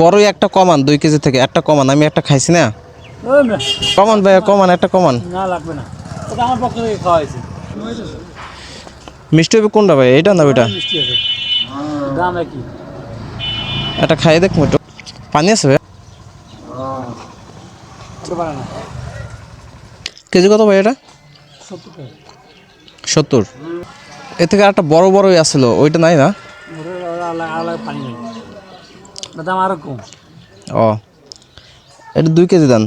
বড়ই একটা কমান দুই কেজি থেকে একটা কমান আমি একটা খাইছি না? কমান ভাই কমান একটা কমান। না লাগবে না। ওটা আমার পক্ষ থেকে খাওয়া হয়েছে মিষ্টি হবে কোনটা ভাই এটা না ওইটা? মিষ্টি আছে। দাম একই। একটা খাই দেখ একটু। পানি আছে ভাই কেজি কত ভাই এটা? সত্তর এর থেকে একটা বড় বড়ই আসলো ওইটা নাই না ওটা ওটা আলাদা আলাদা পানি নেই ওটার দাম আরও কম। ও। এটা দুই কেজি দেন।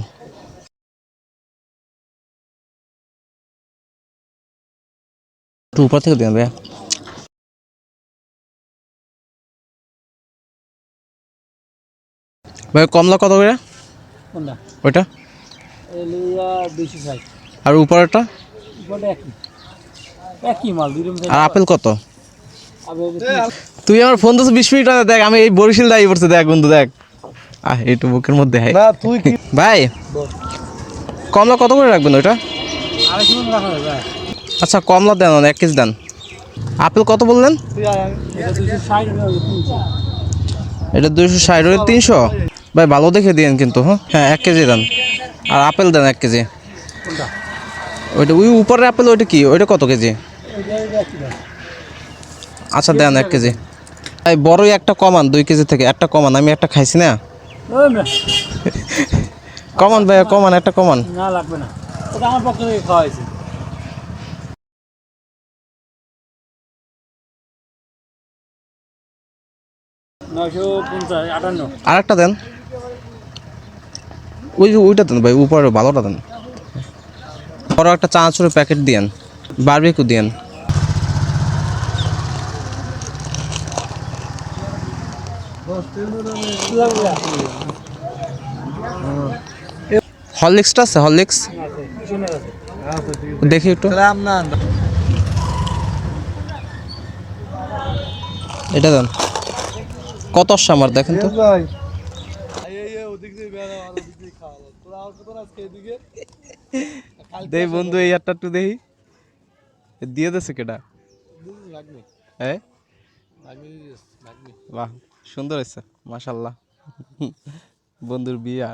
একটু উপর থেকে দেন ভাইয়া। ভাই কমলা কত করে ওইটা? আর উপরেরটা? আর আপেল কত? তুই আমার ফোন তো বিশ মিনিট দেখ আমি এই বরিশাল দাঁড়িয়ে পড়ছে দেখ বন্ধু দেখ। আহ একটু বুকের মধ্যে না তুই কি ভাই কমলা কত করে রাখবেন ওইটা? আচ্ছা কমলা দেন এক কেজি দেন। আপেল কত বললেন? এটা দুইশো ষাট তিনশো। এটা দুইশো ষাট ওই তিনশো? ভাই ভালো দেখে দিন কিন্তু হ্যাঁ? হ্যাঁ এক কেজি দেন। আর আপেল দেন এক কেজি। ওইটা ওই উপরের আপেল ওইটা কি? ওইটা কত কেজি এটা এটা একই দাম আচ্ছা দেন এক কেজি। এই বড়ই একটা কমান দুই কেজি থেকে। একটা কমান আমি একটা খাইছি না? কমান ভাই কমান একটা কমান। না লাগবে না। ওটা আমার পক্ষ থেকে খাওয়া হয়েছে। আর একটা দেন। ওই ওইটা দেন ভাই উপরে ভালোটা দেন। বড় একটা চানাচুরের প্যাকেট দিয়েন বারবিকু দিয়েন। হরলিক্সটা আছে হরলিক্স? দেখি একটু। এটা দেন। কত আমার দেখেন তো। দেই বন্ধু এই একটা একটু দেখি দিয়ে দেছে কেটা হ্যাঁ বাহ সুন্দর হয়েছে মাশাল্লাহ বন্ধুর বিয়া